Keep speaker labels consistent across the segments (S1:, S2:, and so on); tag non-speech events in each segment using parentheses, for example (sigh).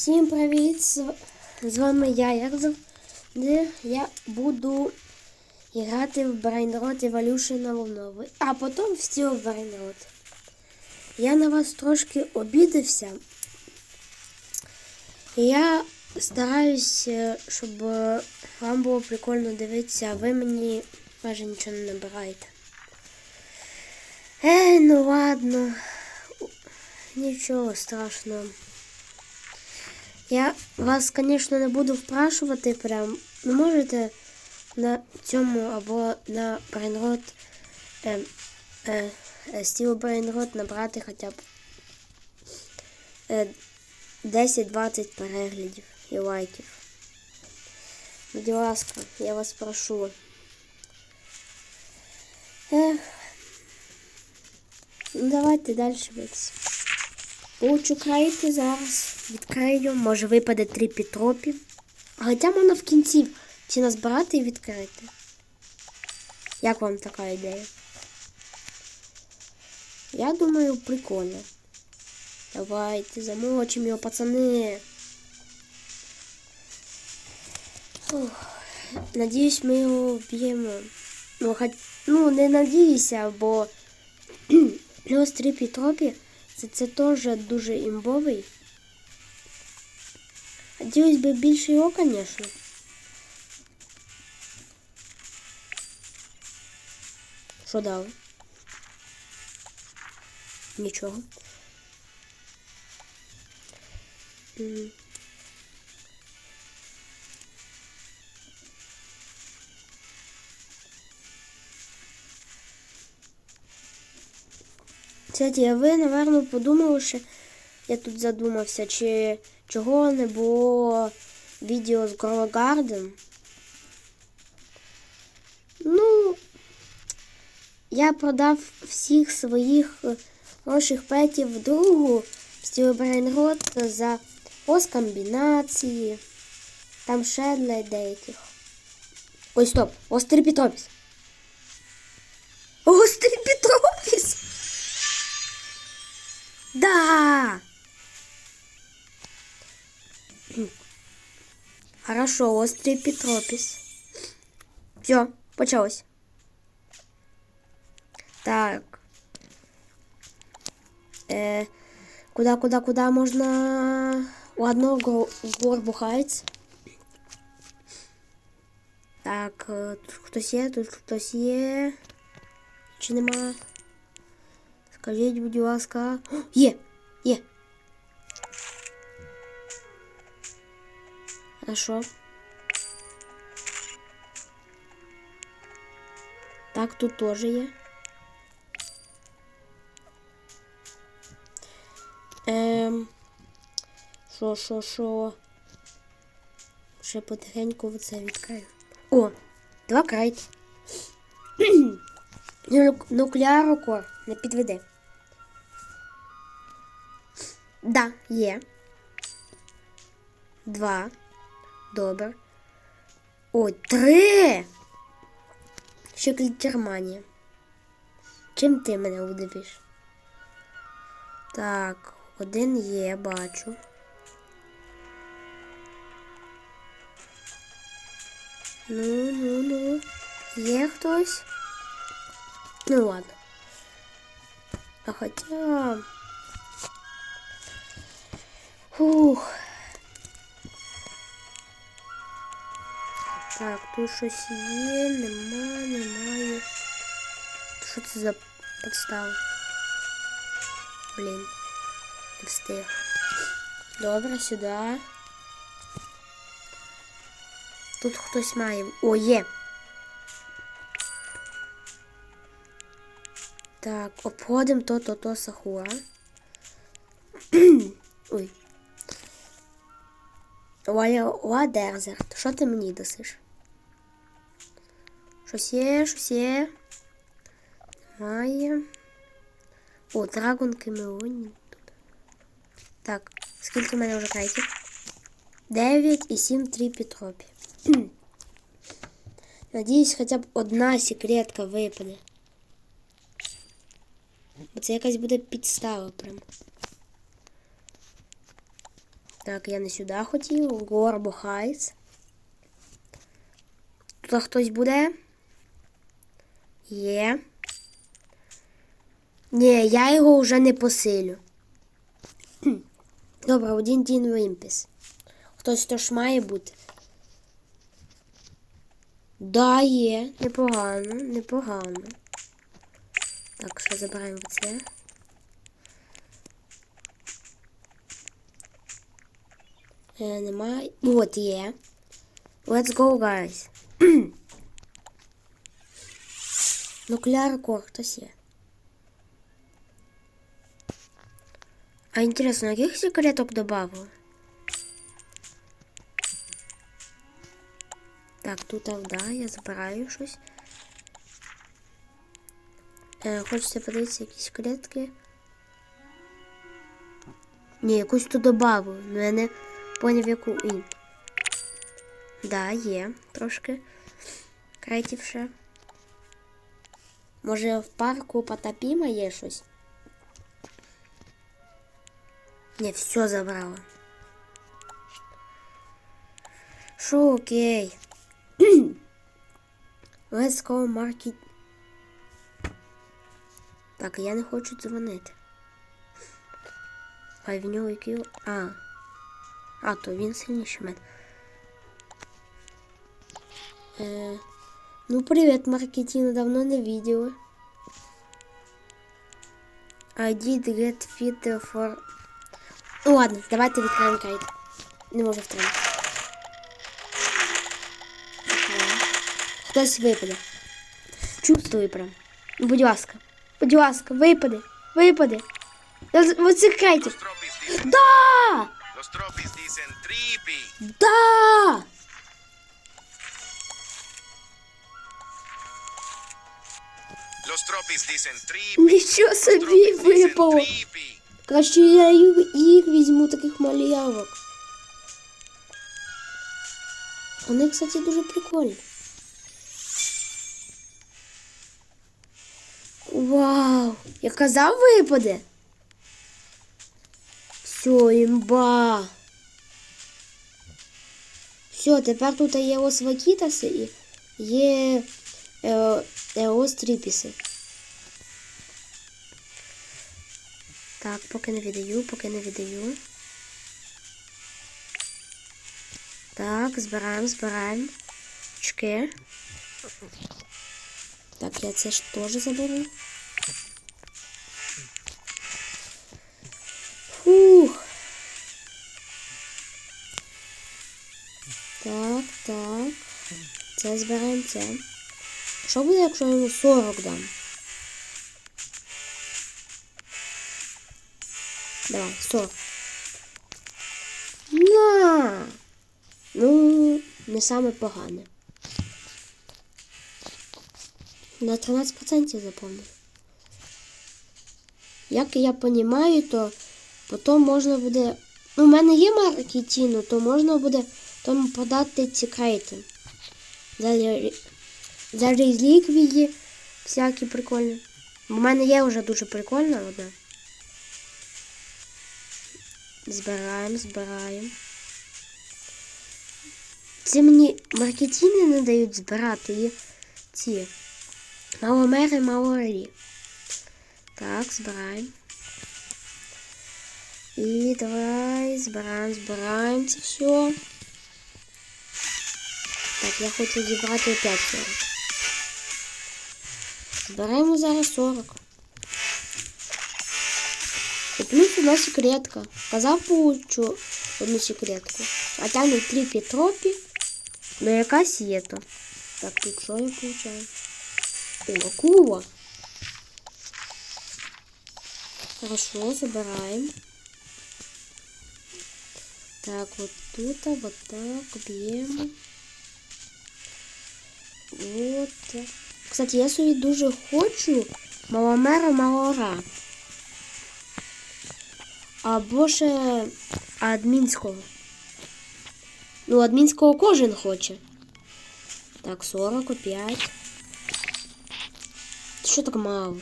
S1: Всім привіт! З, вами я, як завжди. Я буду грати в Brainrot Evolution новий, а потім в Steel Brainrot. Я на вас трошки обідався. Я стараюсь, е, щоб е, вам було прикольно дивитися, а ви мені майже нічого не набираєте. Ей, ну ладно. Нічого страшного. Я вас, звісно, не буду впрашувати прям. Ну, можете на цьому або на Brainrot е, е, е, Steel набрати хоча б е, 10-20 переглядів і лайків. Будь ласка, я вас прошу. Ех. Ну, давайте далі битися. Почекайте зараз. Відкрию. Може випаде три пітропі. Хоча можна в кінці ці назбирати і відкрити. Як вам така ідея? Я думаю, прикольно. Давайте замочимо його, пацани. Фух. Надіюсь, ми його вб'ємо. Ну, хоч... ну, не надіюся, бо (clears throat) плюс три пітропі. Це, це теж дуже імбовий. Хотілося б більше його, звісно. Що дали? Нічого. М. Кстати, а ви, напевно, подумали, що я тут задумався, чи чого не було відео з Garden. Ну, я продав всіх своїх е, хороших петів другу Стілбрейнгрот за оскомбінації. Там ще для деяких. Ой, стоп! Острий Пітропіс. Острий Да! Хорошо, острый Петропис. Все, почалось. Так. Э, куда, куда, куда можно... Ладно, гор, гор бухається. Так, е, тут хтось є, тут хтось є. Чи нема? Скажіть, будь ласка. О, є! Є! Хорошо. Так, тут тоже є. Ем. Шо, шо, шо. Ще потихеньку це відкрию. О! Два крайт. (clears throat) Нуклеарокор не підведе. Да, є. Два. Добре. Ой, три. Ще клітерманія. Чим ти мене удивиш? Так, один є, бачу. Ну, ну, ну. Є хтось? Ну ладно. А хоча. Фух. Так, тут щось є, нема, немає. Що це за подстава? Блін. Не встиг. Добре, сюди. Тут хтось має. О, є. Так, обходимо то-то-то сахура. (clears throat) Ой. Ла Дерзерт. Що ти мені дасиш? Щось є, щось є. Немає. О, Драгон Кемеоні. Так, скільки в мене вже крайків? 9 і 7 3 Петропі. Надіюсь, хоча б одна секретка випаде. Бо це якась буде підстава прям. Так, я не сюди хотів. Горбо Хайтс. Тут хтось буде? Є. Ні, я його вже не посилю. (clears throat) Добре, один Дін Вимпіс. Хтось теж має бути. Да, є. Непогано, непогано. Так, що забираємо це? Е, немає. От є. Let's go, guys. (clears throat) Нуклеар кор хтось є. А интересно, яких секреток добавили? Так, тут да, я забираю щось. Е, хочеться подивитися якісь клітки. Ні, якусь тут я не поняв яку і. Да, є трошки креатив ще. Може в парку Потапіма є щось? Не, все забрала. Шо, окей. (clears throat) Let's go market. Так, я не хочу дзвонити. А в нього який... А. А, то він сильніший мене. Е, ну, привет, Маркетина, давно не видела. I did get fit for... Ну ладно, давайте відкриємо кайт. Не можу втримати. Хтось випаде. Чувствую прям. Ну, Будь ласка. Будь ласка, випаде. Випаде. Я з- В цих кайтів.
S2: Los tropis dicen,
S1: Да!
S2: Los tropis dicen tripi.
S1: Да!
S2: Los tropis dicen tripi.
S1: Нічого собі випало. Краще я їх візьму, таких малявок. Вони, кстати, дуже прикольні. Вау! Я казав випаде. Все, імба. Все, тепер тут є ос Вакітаси і є е, Еос Тріпіси. Так, поки не віддаю, поки не віддаю. Так, збираємо, збираємо. Очки. Так, я це ж теж заберу. Так, так. Це збираємо це. Що буде, якщо я йому 40 дам? Давай, 40. На! Ну, не саме погане. На 13% заповнив. Як я розумію, то потім можна буде. Ну, у мене є маркетіну, то можна буде тому подати ці крейти. За, за реліквії всякі прикольні. У мене є вже дуже прикольна одна. Збираємо, збираємо. Це мені маркетини не дають збирати ці маломери малорі. Так, збираємо. І давай збираємо, збираємо це все. Так, я хочу зібрати опять 40. Збираємо зараз 40. І плюс одна секретка. Казав, получу одну секретку. А там і три петропі. Ну якась є то. Так, тут що я получаю? О, акула. Хорошо, забираем. Так, вот тут, а вот так, б'ємо. Вот. Кстати, я собі дуже хочу маломера малора. Або ще адмінського. Ну, адмінського кожен хоче. Так, 45. Що так мало?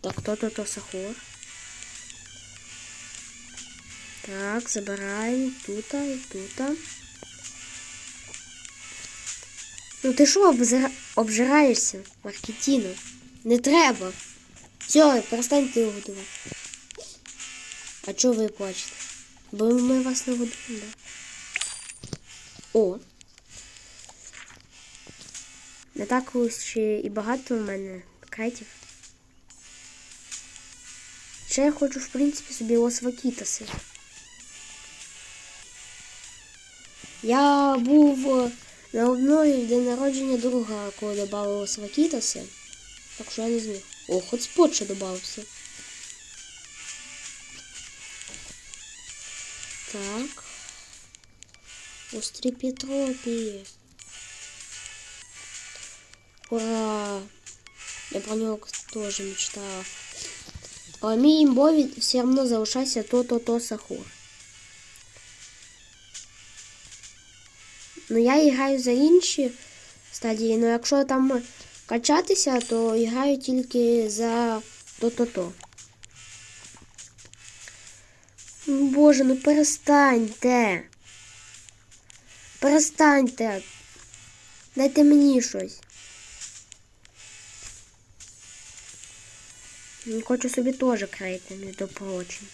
S1: Так, то то то сахор. Так, забираємо тут і тут. Ну ти що обзира... обжираєшся, Маркетіно? Не треба. Все, перестаньте його годувати. А чого ви плачете? Бо ми вас не годуємо, да? О. Не так ось і багато в мене кретів. Ще я хочу, в принципі, собі освакітаси. Я був е, на одної в день народження друга, коли додавали освакітаси. Так що я не зміг. О, хотспот ще додався. Так. Острі Петропі. Ура! Я про нього теж мечтала. Але мій імбові все одно залишався то-то-то сахур. Ну я граю за інші стадії, ну якщо там качатися, то граю тільки за то-то-то. Боже, ну перестаньте. Перестаньте. Дайте мені щось. Ну, Хочу собі теж крейти, прочим.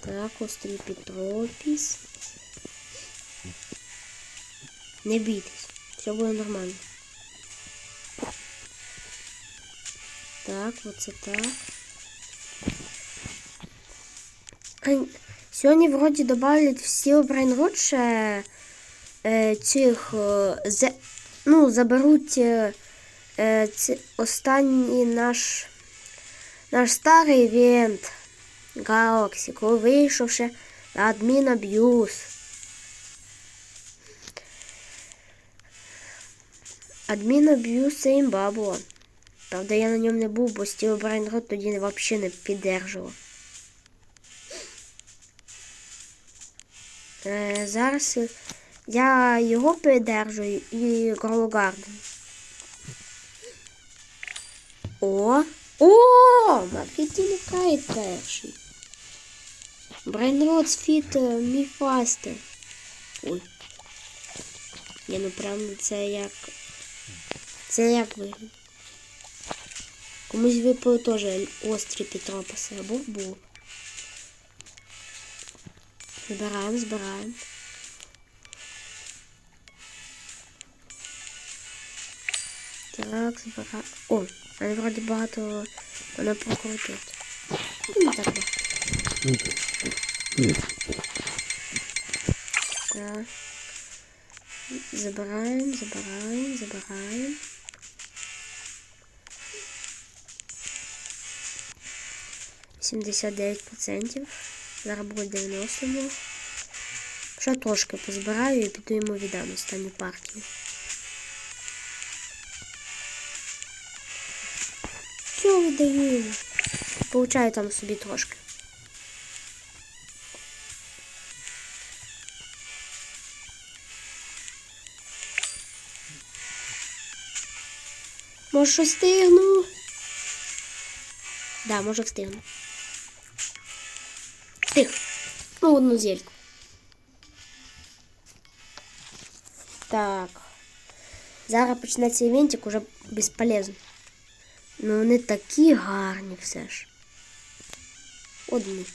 S1: Так, острий Петропіс. Не бійтесь, все буде нормально. Так, оце так. Сьогодні вроді добавлять всі Брайнрод ще е, цих е, ну, заберуть е, ці, останній наш наш старий івент Galaxy, коли вийшов ще адмін аб'юз. Адмін це імба. Правда, я на ньому не був, бо Стіл Брайнрод тоді взагалі не піддержував. Е, зараз е, я його піддержую і Грологарден. О! О! Маркетинг Кайт перший. Брайнрод Фіт Міфастер. Ой. Ні, ну прям це як. Це як виглядає. Комусь випало теж острі Петропаси або був. Збираємо, збираємо. Так, збираємо. О, вони вроді багато вона прокрутить. Ну, так. Так. Забираємо, забираємо, забираємо. Сімдесят дев'ять процентів. Зараз буде 90 мов. Ще трошки позбираю і піду йому віддам останню партію. Що віддаю йому? Получаю там собі трошки. Може щось встигну? Да, може встигну. Тихо. Ну, одну зельку. Так. Зараз почнеться івентик уже безполезно. Ну вони такі гарні все ж. Одні.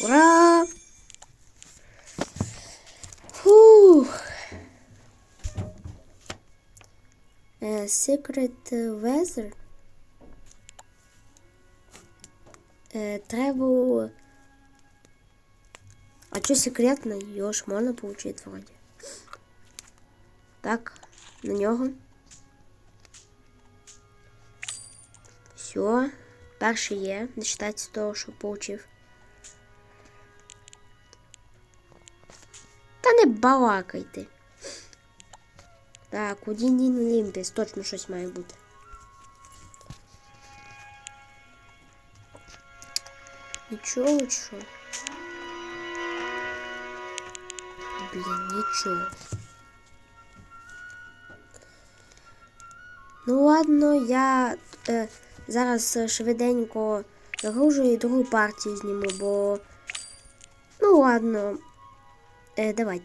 S1: Ура! Фух. Е, Secret Weather. Е, треба... А что секретно? Його ж можна получить вроді. Так, на нього. Все. Перший є. Не читайте того, що получив. Та не балакайте. Так, у Дінін Олімпіс точно щось має бути. Нічого що? Блін, нічого. Ну ладно, я е, зараз швиденько Загружу і другу партію зніму, бо. Ну ладно. Е, давайте.